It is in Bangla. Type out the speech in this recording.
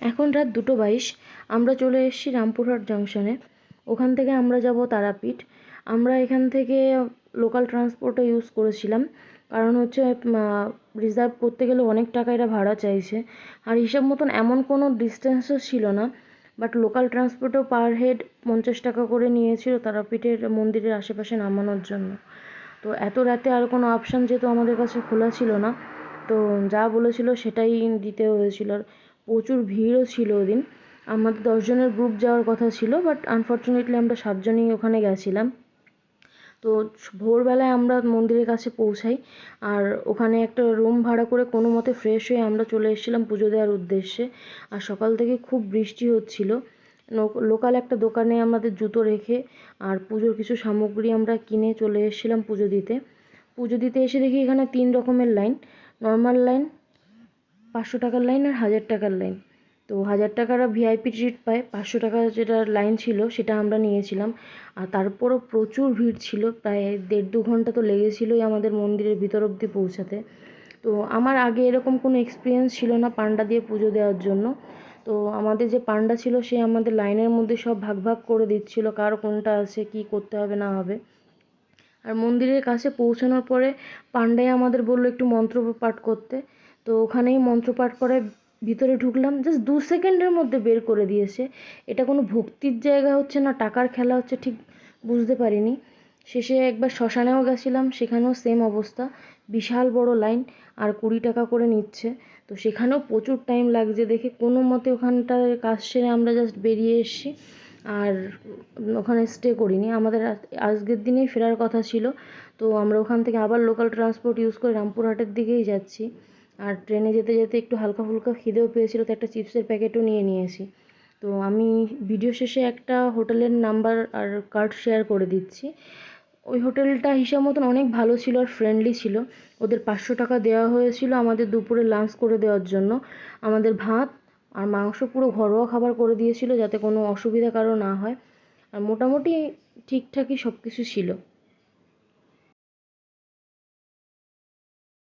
এখন রাত দুটো বাইশ, আমরা চলে এসেছি রামপুরহাট জংশনে ওখান থেকে আমরা যাব তারাপীঠ। আমরা এখান থেকে লোকাল ট্রান্সপোর্টও ইউজ করেছিলাম। কারণ হচ্ছে রিজার্ভ করতে গেলে অনেক টাকা এরা ভাড়া চাইছে। আর হিসাব মতন এমন কোনো ডিস্টেন্সও ছিল না। বাট লোকাল ট্রান্সপোর্টেও পার হেড পঞ্চাশ টাকা করে নিয়েছিল তারাপীঠের মন্দিরের আশেপাশে নামানোর জন্য। তো এত রাতে আর কোনো অপশান যেহেতু আমাদের কাছে খোলা ছিল না, তো যা বলেছিল সেটাই দিতে হয়েছিল। প্রচুর ভিড়ও ছিল ওদিন। আমাদের দশজনের গ্রুপ যাওয়ার কথা ছিল বাট আনফর্চুনেটলি আমরা সাতজনই ওখানে গেছিলাম। তো ভোরবেলায় আমরা মন্দিরের কাছে পৌঁছাই, আর ওখানে একটা রুম ভাড়া করে কোনো মতে ফ্রেশ হয়ে আমরা চলে এসেছিলাম পুজো দেওয়ার উদ্দেশ্যে। আর সকাল থেকে খুব বৃষ্টি হচ্ছিল। লোকাল একটা দোকানে আমাদের জুতো রেখে আর পুজোর কিছু সামগ্রী আমরা কিনে চলে এসেছিলাম পুজো দিতে। পুজো দিতে এসে দেখি এখানে তিন রকমের লাইন নর্মাল লাইন পাঁচশো টাকার লাইন আর হাজার টাকার লাইন তো হাজার টাকারা ভিআইপি ট্রিট পায়, পাঁচশো টাকার যেটা লাইন ছিল সেটা আমরা নিয়েছিলাম। আর তারপরও প্রচুর ভিড় ছিল, প্রায় দেড় দু ঘণ্টা তো লেগেছিলোই আমাদের মন্দিরের ভিতর অবধি পৌঁছাতে। তো আমার আগে এরকম কোনো এক্সপিরিয়েন্স ছিল না পান্ডা দিয়ে পুজো দেওয়ার জন্য। তো আমাদের যে পান্ডা ছিল সে আমাদের লাইনের মধ্যে সব ভাগ ভাগ করে দিচ্ছিল, কার কোনটা আছে, কী করতে হবে, না হবে। আর মন্দিরের কাছে পৌঁছানোর পরে পান্ডাই আমাদের বলল একটু মন্ত্র পাঠ করতে। তো ওখানেই মন্ত্র পাঠ করে ভিতরে ঢুকলাম। জাস্ট দু সেকেন্ডের মধ্যে বের করে দিয়েছে। এটা কোনো ভক্তির জায়গা হচ্ছে না, টাকার খেলা হচ্ছে, ঠিক বুঝতে পারিনি। শেষে একবার শ্মশানেও গেছিলাম, সেখানেও সেম অবস্থা। বিশাল বড় লাইন আর কুড়ি টাকা করে নিচ্ছে। তো সেখানেও প্রচুর টাইম লাগছে দেখে। কোনো মতে ওখানটায় কাজ সেরে আমরা জাস্ট বেরিয়ে এসেছি। আর ওখানে স্টে করিনি। আমাদের আজকের দিনেই ফেরার কথা ছিল। তো আমরা ওখান থেকে আবার লোকাল ট্রান্সপোর্ট ইউজ করে রামপুরহাটের দিকেই যাচ্ছি। আর ট্রেনে যেতে যেতে একটু হালকা ফুলকা খিদেও পেয়েছিল, তো একটা চিপসের প্যাকেটও নিয়ে নিয়েছি। তো আমি ভিডিও শেষে একটা হোটেলের নাম্বার আর কার্ড শেয়ার করে দিচ্ছি। ওই হোটেলটা হিসাব মতন অনেক ভালো ছিল আর ফ্রেন্ডলি ছিল। ওদের পাঁচশো টাকা দেওয়া হয়েছিল আমাদের দুপুরে লাঞ্চ করে দেওয়ার জন্য। আমাদের ভাত আর মাংস পুরো ঘরোয়া খাবার করে দিয়েছিল যাতে কোনো অসুবিধা কারও না হয়। আর মোটামুটি ঠিকঠাকই সব কিছু ছিল।